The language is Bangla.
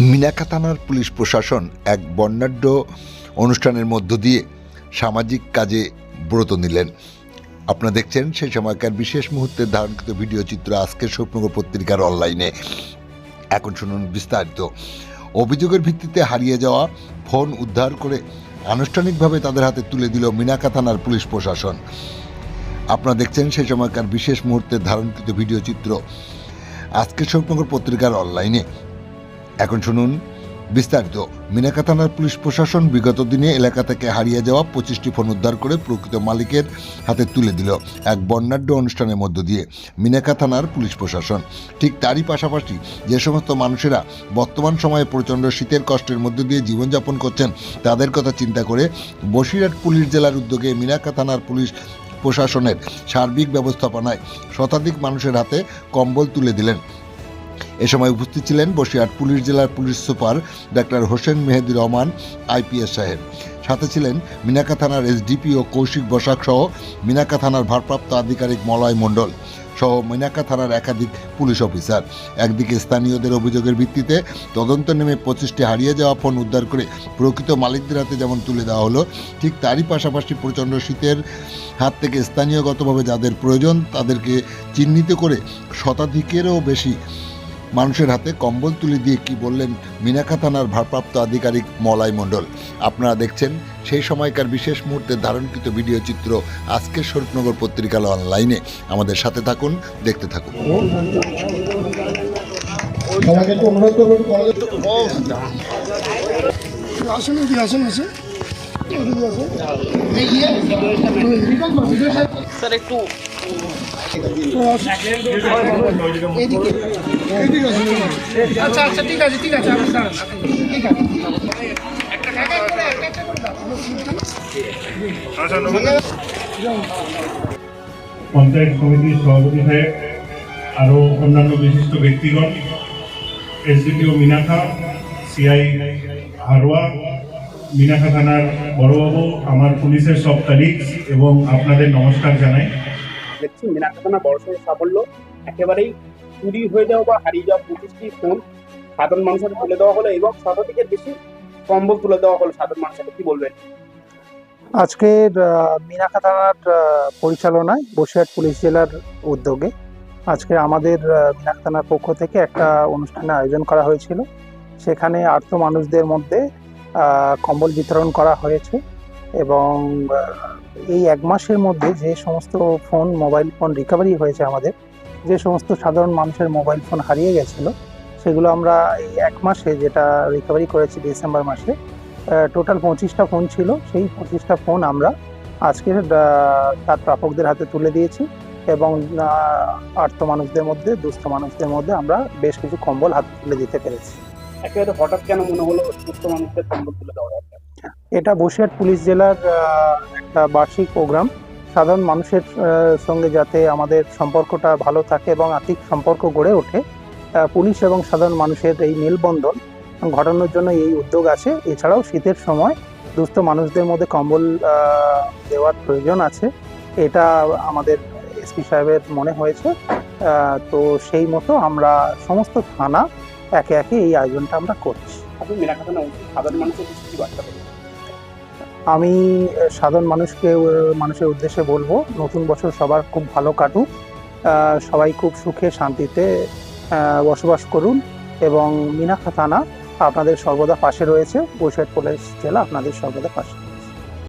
মিনাকা থানার পুলিশ প্রশাসন এক বর্ণাঢ্য অনুষ্ঠানের মধ্য দিয়ে সামাজিক কাজে ব্রত নিলেন। আপনারা দেখছেন সেই সময়কার বিশেষ মুহূর্তের ধারণকৃত ভিডিও চিত্র আজকের স্বপ্নগর পত্রিকার অনলাইনে। এখন শুনুন বিস্তারিত। অভিযোগের ভিত্তিতে হারিয়ে যাওয়া ফোন উদ্ধার করে আনুষ্ঠানিকভাবে তাদের হাতে তুলে দিল মিনাকা থানার পুলিশ প্রশাসন। আপনারা দেখছেন সেই সময়কার বিশেষ মুহূর্তের ধারণকৃত ভিডিও চিত্র আজকের স্বপ্নগর পত্রিকার অনলাইনে। এখন শুনুন। বিস্তারিত। মিনাকা থানার পুলিশ প্রশাসন বিগত দিনে এলাকা থেকে হারিয়ে যাওয়া পঁচিশটি ফোন উদ্ধার করে প্রকৃত মালিকের হাতে তুলে দিল এক বর্ণাঢ্য অনুষ্ঠানের মধ্য দিয়ে মিনাকা থানার পুলিশ প্রশাসন। ঠিক তারই পাশাপাশি যে সমস্ত মানুষেরা বর্তমান সময়ে প্রচণ্ড শীতের কষ্টের মধ্য দিয়ে জীবনযাপন করছেন, তাদের কথা চিন্তা করে বসিরহাট পুলিশ জেলার উদ্যোগে মিনাকা থানার পুলিশ প্রশাসনের সার্বিক ব্যবস্থাপনায় শতাধিক মানুষের হাতে কম্বল তুলে দিলেন। এ সময় উপস্থিত ছিলেন বসিরহাট পুলিশ জেলার police super doctor Hossain Mehedi Rahman, IPS সাহেব। সাথে ছিলেন মিনাকা থানার এসডিপি ও কৌশিক বসাক সহ মিনাকা থানার ভারপ্রাপ্ত আধিকারিক মলয় মণ্ডল সহ মিনাকা থানার একাধিক পুলিশ অফিসার। একদিকে স্থানীয়দের অভিযোগের ভিত্তিতে তদন্ত নেমে পঁচিশটি হারিয়ে যাওয়া ফোন উদ্ধার করে প্রকৃত মালিকদের হাতে যেমন তুলে দেওয়া হলো, ঠিক তারই পাশাপাশি প্রচণ্ড শীতের হাত থেকে স্থানীয়গতভাবে যাদের প্রয়োজন তাদেরকে চিহ্নিত করে শতাধিকেরও বেশি মানুষের হাতে কম্বল তুলে দিয়ে কি বললেন মিনাখা থানার ভারপ্রাপ্ত আধিকারিক মলয় মণ্ডল। আপনারা দেখছেন সেই সময়কার বিশেষ মুহূর্তে ধারণকৃত ভিডিও চিত্র আজকের স্বরূপনগর পত্রিকার অনলাইনে। আমাদের সাথে থাকুন দেখতে থাকুন। আসুন আসুন আসুন। স্যার একটু পঞ্চায়েত সমিতির সভাপতি সাহেব আরও অন্যান্য বিশিষ্ট ব্যক্তিগণ, এসডিপিও মিনাখা, সিআই হারোয়া, মিনাখা থানার বড়বাবু, আমার পুলিশের সব তারিখ এবং আপনাদের নমস্কার জানাই। দেখছি মিনাকাতানা বড়সড় সাফল্য একেবারেই চুরি হয়ে যাওয়া বা হারিয়ে যাওয়া পঁচিশটি ফোন সাধারণ মানুষের তুলে দেওয়া হলো এবং শতাধিকের বেশি কম্বল তুলে দেওয়া হলো সাধারণ মানুষের। কি বলবেন? আজকের মিনাখা থানার পরিচালনায় বসিরহাট পুলিশ জেলার উদ্যোগে আজকে আমাদের মিনাখা থানার পক্ষ থেকে একটা অনুষ্ঠানের আয়োজন করা হয়েছিল। সেখানে আর্থ মানুষদের মধ্যে কম্বল বিতরণ করা হয়েছে। এবং এই এক মাসের মধ্যে যে সমস্ত ফোন, মোবাইল ফোন রিকভারি হয়েছে আমাদের, যে সমস্ত সাধারণ মানুষের মোবাইল ফোন হারিয়ে গেছিল, সেগুলো আমরা এই এক মাসে যেটা রিকভারি করেছি ডিসেম্বর মাসে টোটাল পঁচিশটা ফোন ছিল, সেই পঁচিশটা ফোন আমরা আজকের তার প্রাপকদের হাতে তুলে দিয়েছি এবং আর্থ মানুষদের মধ্যে, দুস্থ মানুষদের মধ্যে আমরা বেশ কিছু কম্বল হাতে তুলে দিতে পেরেছি। একেবারে হঠাৎ কেন মনে হলো সুস্থ মানুষদের কম্বল তুলে দেওয়া এটা বসিরহাট পুলিশ জেলার একটা বার্ষিক প্রোগ্রাম। সাধারণ মানুষের সঙ্গে যাতে আমাদের সম্পর্কটা ভালো থাকে এবং আর্থিক সম্পর্ক গড়ে ওঠে পুলিশ এবং সাধারণ মানুষের এই মেলবন্ধন ঘটানোর জন্য এই উদ্যোগ আছে। এছাড়াও শীতের সময় দুস্থ মানুষদের মধ্যে কম্বল দেওয়ার প্রয়োজন আছে। এটা আমাদের এসপি সাহেবের মনে হয়েছে। তো সেই মতো আমরা সমস্ত থানা একে একে এই আয়োজনটা আমরা করছি। সাধারণ মানুষের আমি সাধারণ মানুষকে মানুষের উদ্দেশ্যে বলব, নতুন বছর সবার খুব ভালো কাটুক। সবাই খুব সুখে, শান্তিতে বসবাস করুন এবং মিনাখা থানা আপনাদের সর্বদা পাশে রয়েছে। বৈশাখ পুলিশ জেলা আপনাদের সর্বদা পাশে।